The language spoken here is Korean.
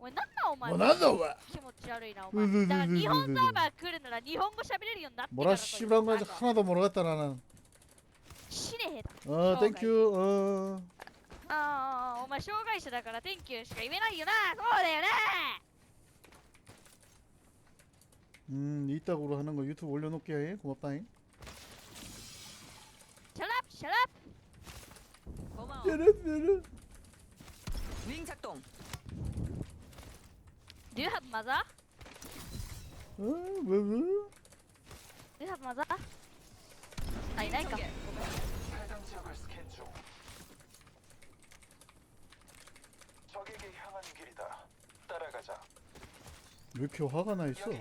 からなんだお前お前なんだお前 뭐 난다 왜 気持ち悪いなおうずうずうず前だから日本サーバー来るなら日本語喋れるようになってから 뭐라 来い 씨발한 よ 건지 ザガ 하나도 모르겠다 나는 死ね下手 어 땡큐 어 ああお前障害者だから Thank you しか言えないよなそうだよな 음, 이따구로 하는 거 유튜브 올려놓게 해. 고맙다잉. 셔랍 셔랍 고마워. 르르르. 윙 작동. 뉴합 맞아? 어, 뉴합 맞아? 아니라니까. 그러니까. 해당 향하는 길이다. 따라가자. 왜 이렇게 화가 나 있어? 여기